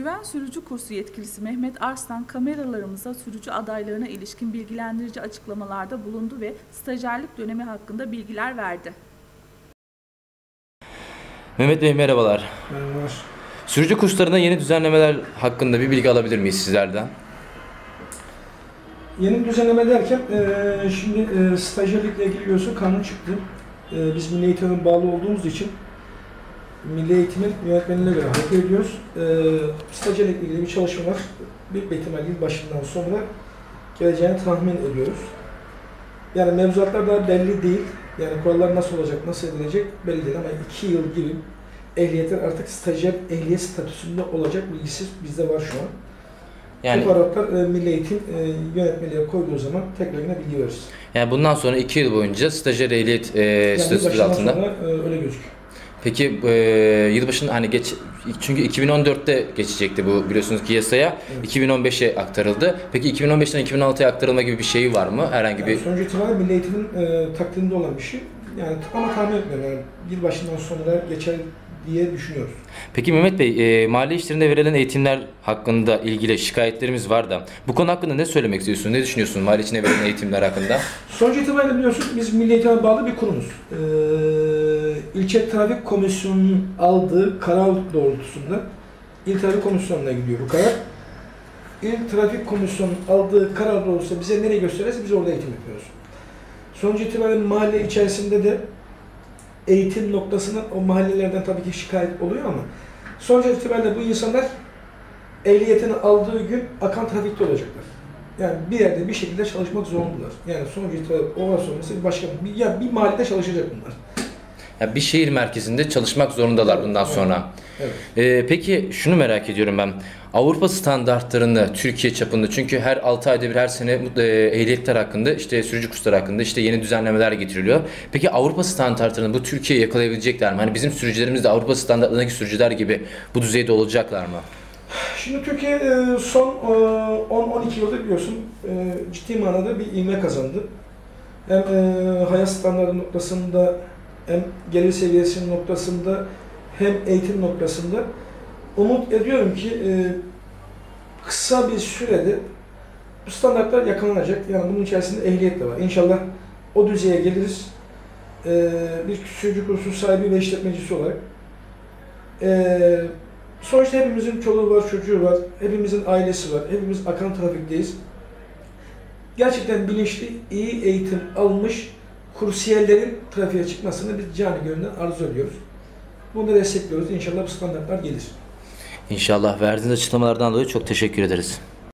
Güven sürücü kursu yetkilisi Mehmet Arslan kameralarımıza sürücü adaylarına ilişkin bilgilendirici açıklamalarda bulundu ve stajyerlik dönemi hakkında bilgiler verdi. Mehmet Bey merhabalar. Merhabalar. Sürücü kurslarında yeni düzenlemeler hakkında bir bilgi alabilir miyiz sizlerden? Yeni düzenleme derken eee, şimdi eee, stajyerlikle ilgili biliyorsun kanun çıktı. Eee, biz Milli Eğitim'e bağlı olduğumuz için Milli Eğitim'in yönetmenine göre hareket ediyoruz. Eee stajyerlikle ilgili bir çalışmalar büyük bir ihtimal yıl başından sonra geleceğini tahmin ediyoruz. Yani mevzuatlar daha belli değil. Yani kurallar nasıl olacak, nasıl edilecek belli değil ama iki yıl gibi ehliyetler artık stajyer ehliyet statüsünde olacak bilgisi bizde var şu an. Yani Bu kararlar e, Milli Eğitim e, yönetmeliğe koyduğu zaman tekrar yine bilgi veririz. yani bundan sonra 2 yıl boyunca stajyer ehliyet e, Yani statüsü altında. sonra e, öyle gözüküyor. Peki e, yılbaşında hani geç çünkü 2014'te geçecekti bu biliyorsunuz ki yasaya. Evet. 2015'e aktarıldı. Peki 2015'ten 2016'ya aktarılma gibi bir şey var mı? Herhangi bir Yani sonuç itibariyle Milli Eğitim'in e, takdirinde olan bir şey. Yani ama tahmin etmiyorum yani yılbaşından sonra geçer diye düşünüyoruz. Peki Mehmet Bey, e, mahalle işlerinde verilen eğitimler hakkında ilgili şikayetlerimiz var da bu konu hakkında ne söylemek istiyorsun? Ne düşünüyorsun mahalle içinde verilen eğitimler hakkında? Sonuç itibariyle biliyorsun biz Milli Eğitim'e bağlı bir kurumuz. Ee, İlçe Trafik Komisyonu'nun aldığı karar doğrultusunda İl Trafik Komisyonu'na gidiyor bu karar. İl Trafik Komisyonu'nun aldığı karar doğrultusunda bize nereye gösterirse biz orada eğitim yapıyoruz. Sonuç itibariyle mahalle içerisinde de eğitim noktasında o mahallelerden tabii ki şikayet oluyor ama sonuç itibariyle bu insanlar ehliyetini aldığı gün akan trafikte olacaklar. Yani bir yerde bir şekilde çalışmak zorundalar. Yani sonuç itibariyle o sonrası başka bir, ya bir mahallede çalışacak bunlar. Ya bir şehir merkezinde çalışmak zorundalar bundan sonra. Evet. Ee, peki şunu merak ediyorum ben. Avrupa standartlarını Türkiye çapında çünkü her 6 ayda bir her sene e, ehliyetler hakkında işte sürücü kursları hakkında işte yeni düzenlemeler getiriliyor. Peki Avrupa standartlarını bu Türkiye'ye yakalayabilecekler mi? Hani bizim sürücülerimiz de Avrupa standartlarındaki sürücüler gibi bu düzeyde olacaklar mı? Şimdi Türkiye e, son e, 10-12 yıldır biliyorsun e, ciddi manada bir ivme kazandı. Hem e, hayat standartı noktasında hem gelir seviyesi noktasında hem eğitim noktasında umut ediyorum ki e, kısa bir sürede bu standartlar yakalanacak. Yani bunun içerisinde ehliyet de var. İnşallah o düzeye geliriz. E, bir sürücü kursu sahibi ve işletmecisi olarak. E, Sonuçta hepimizin çoluğu var, çocuğu var, hepimizin ailesi var, hepimiz akan trafikteyiz. Gerçekten bilinçli, iyi eğitim almış kursiyerlerin trafiğe çıkmasını biz cani gönülden arzu ediyoruz. Bunu da destekliyoruz. İnşallah bu standartlar gelir. İnşallah verdiğiniz açıklamalardan dolayı çok teşekkür ederiz.